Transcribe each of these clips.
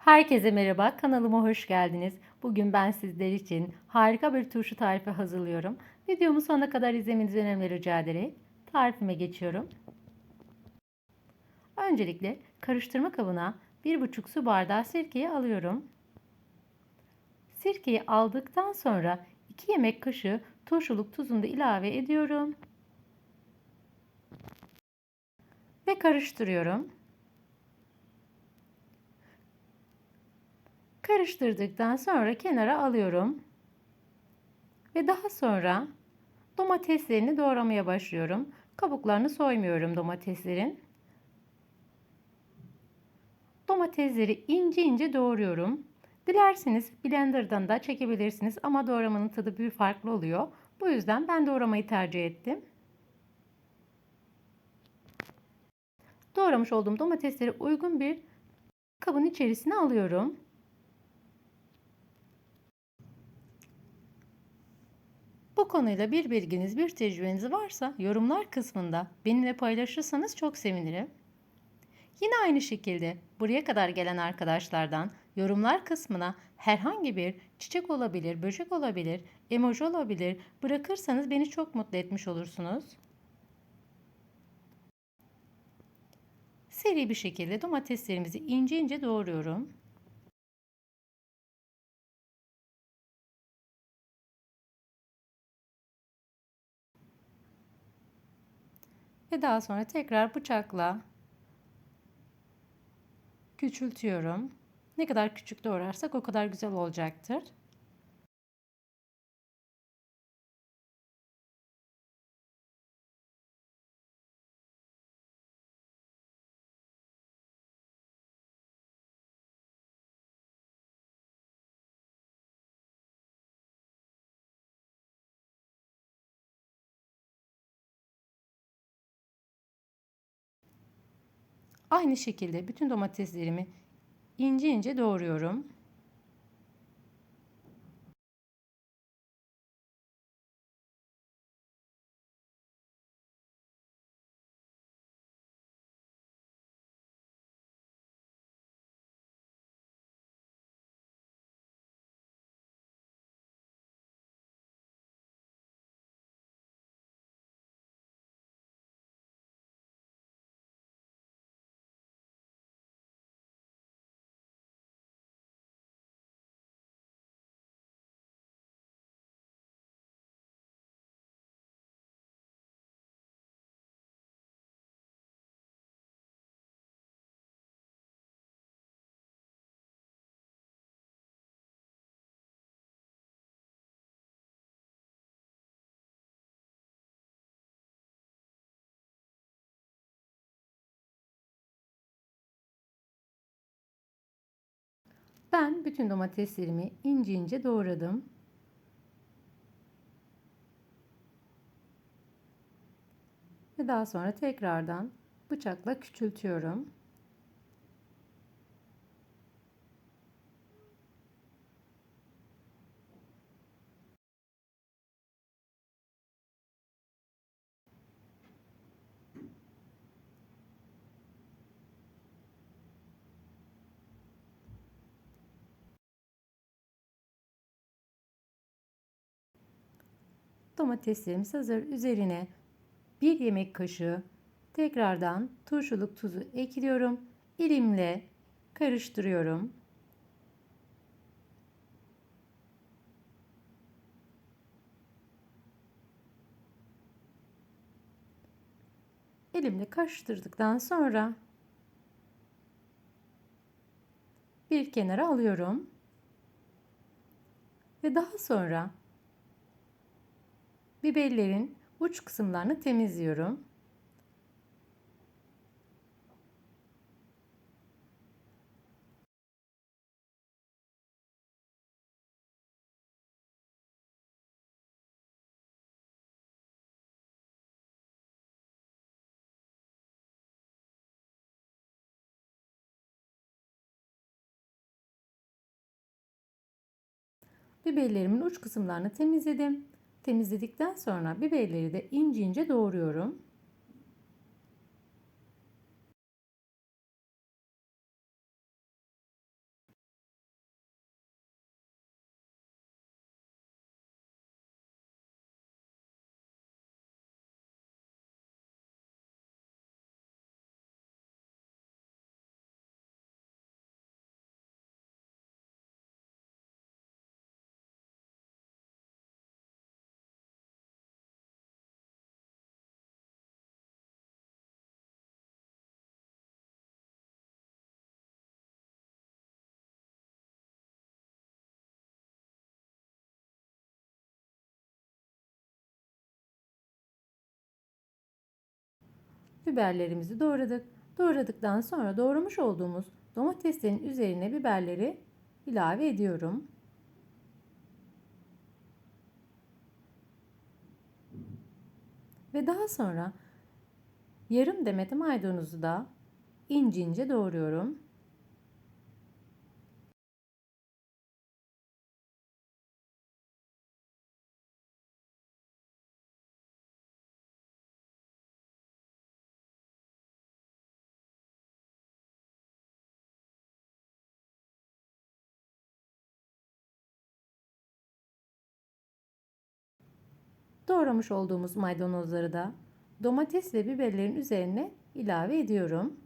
Herkese merhaba, kanalıma hoş geldiniz. Bugün ben sizler için harika bir turşu tarifi hazırlıyorum. Videomu sonuna kadar izlemenizi önemli rica ederek tarifime geçiyorum. Öncelikle karıştırma kabına 1,5 su bardağı sirkeyi alıyorum. Sirkeyi aldıktan sonra 2 yemek kaşığı turşuluk tuzunu da ilave ediyorum. Ve karıştırıyorum. Karıştırdıktan sonra kenara alıyorum. Ve daha sonra domateslerini doğramaya başlıyorum. Kabuklarını soymuyorum domateslerin. Domatesleri ince ince doğruyorum. Dilerseniz blenderdan da çekebilirsiniz ama doğramanın tadı bir farklı oluyor. Bu yüzden ben doğramayı tercih ettim. Doğramış olduğum domatesleri uygun bir kabın içerisine alıyorum. Bu konuyla bir bilginiz, bir tecrübeniz varsa yorumlar kısmında benimle paylaşırsanız çok sevinirim. Yine aynı şekilde buraya kadar gelen arkadaşlardan yorumlar kısmına herhangi bir çiçek olabilir, böcek olabilir, emoji olabilir bırakırsanız beni çok mutlu etmiş olursunuz. Seri bir şekilde domateslerimizi ince ince doğruyorum. Daha sonra tekrar bıçakla küçültüyorum. Ne kadar küçük doğrarsak o kadar güzel olacaktır. Aynı şekilde bütün domateslerimi ince ince doğruyorum. Ben bütün domateslerimi ince ince doğradım. Ve daha sonra tekrardan bıçakla küçültüyorum. Domateslerimiz hazır. Üzerine bir yemek kaşığı tekrardan turşuluk tuzu ekliyorum. Elimle karıştırıyorum. Elimle karıştırdıktan sonra bir kenara alıyorum. Ve daha sonra biberlerin uç kısımlarını temizliyorum. Biberlerimin uç kısımlarını temizledim. Temizledikten sonra biberleri de ince ince doğruyorum. Biberlerimizi doğradık. Doğradıktan sonra doğramış olduğumuz domateslerin üzerine biberleri ilave ediyorum. Ve daha sonra yarım demet maydanozu da ince ince doğruyorum. Doğramış olduğumuz maydanozları da domates ve biberlerin üzerine ilave ediyorum.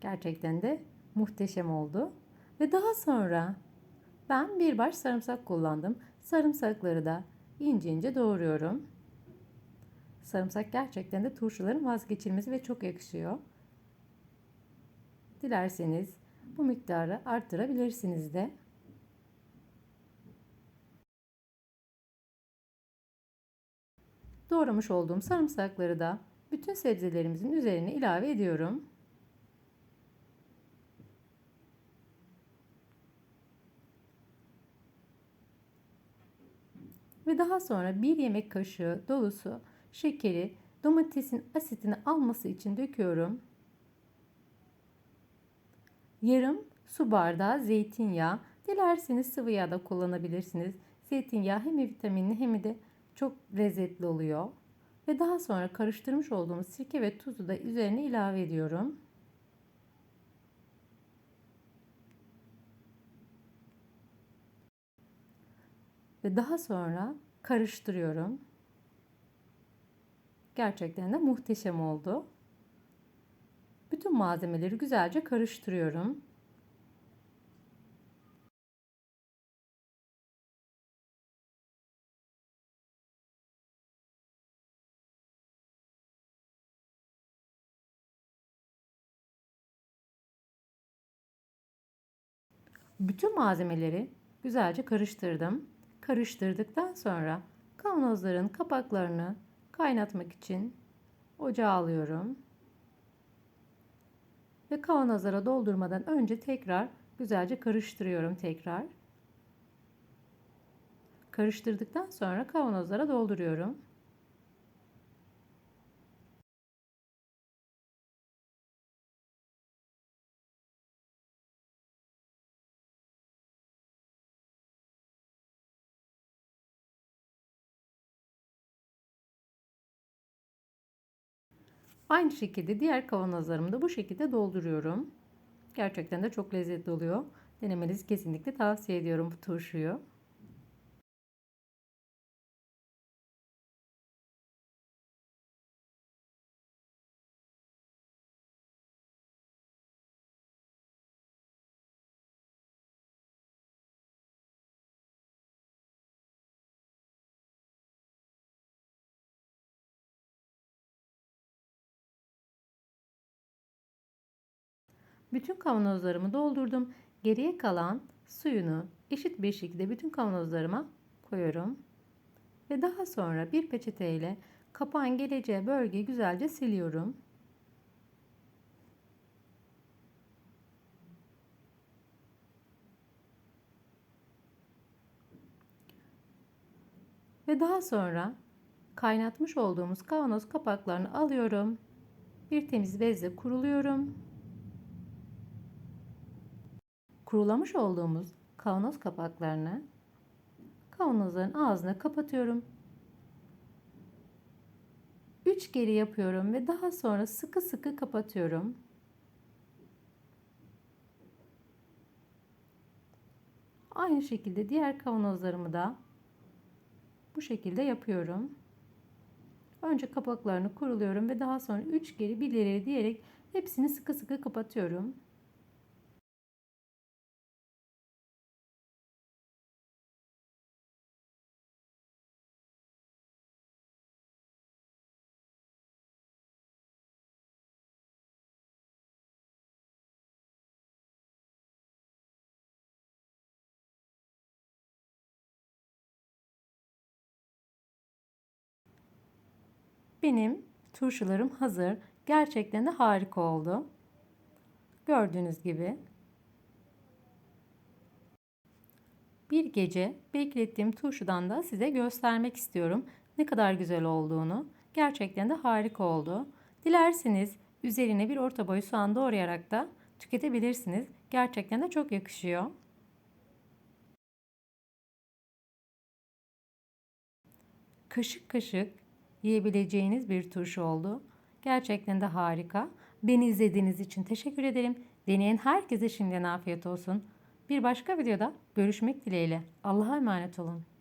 Gerçekten de muhteşem oldu. Ve daha sonra ben bir baş sarımsak kullandım. Sarımsakları da ince ince doğruyorum. Sarımsak gerçekten de turşuların vazgeçilmezi ve çok yakışıyor. Dilerseniz bu miktarı arttırabilirsiniz de. Doğramış olduğum sarımsakları da bütün sebzelerimizin üzerine ilave ediyorum. Ve daha sonra bir yemek kaşığı dolusu şekeri domatesin asitini alması için döküyorum. Yarım su bardağı zeytinyağı. Dilerseniz sıvı yağ da kullanabilirsiniz. Zeytinyağı hem vitaminli hem de çok lezzetli oluyor. Ve daha sonra karıştırmış olduğumuz sirke ve tuzu da üzerine ilave ediyorum. Ve daha sonra karıştırıyorum. Gerçekten de muhteşem oldu. Bütün malzemeleri güzelce karıştırıyorum. Bütün malzemeleri güzelce karıştırdım. Karıştırdıktan sonra kavanozların kapaklarını kaynatmak için ocağa alıyorum. Ve kavanozlara doldurmadan önce tekrar güzelce karıştırıyorum tekrar. Karıştırdıktan sonra kavanozlara dolduruyorum. Aynı şekilde diğer kavanozlarımı da bu şekilde dolduruyorum. Gerçekten de çok lezzetli oluyor. Denemenizi kesinlikle tavsiye ediyorum bu turşuyu. Bütün kavanozlarımı doldurdum. Geriye kalan suyunu eşit bir şekilde bütün kavanozlarıma koyuyorum. Ve daha sonra bir peçete ile kapağın geleceği bölgeyi güzelce siliyorum. Ve daha sonra kaynatmış olduğumuz kavanoz kapaklarını alıyorum. Bir temiz bezle kuruluyorum. Kurulamış olduğumuz kavanoz kapaklarını kavanozların ağzına kapatıyorum. 3 geri yapıyorum ve daha sonra sıkı sıkı kapatıyorum. Aynı şekilde diğer kavanozlarımı da bu şekilde yapıyorum. Önce kapaklarını kuruluyorum ve daha sonra 3 geri bir ileri diyerek hepsini sıkı sıkı kapatıyorum. Benim turşularım hazır. Gerçekten de harika oldu. Gördüğünüz gibi. Bir gece beklettiğim turşudan da size göstermek istiyorum. Ne kadar güzel olduğunu. Gerçekten de harika oldu. Dilerseniz üzerine bir orta boy soğan doğrayarak da tüketebilirsiniz. Gerçekten de çok yakışıyor. Kaşık kaşık yiyebileceğiniz bir turşu oldu. Gerçekten de harika. Beni izlediğiniz için teşekkür ederim. Deneyen herkese şimdiden afiyet olsun. Bir başka videoda görüşmek dileğiyle. Allah'a emanet olun.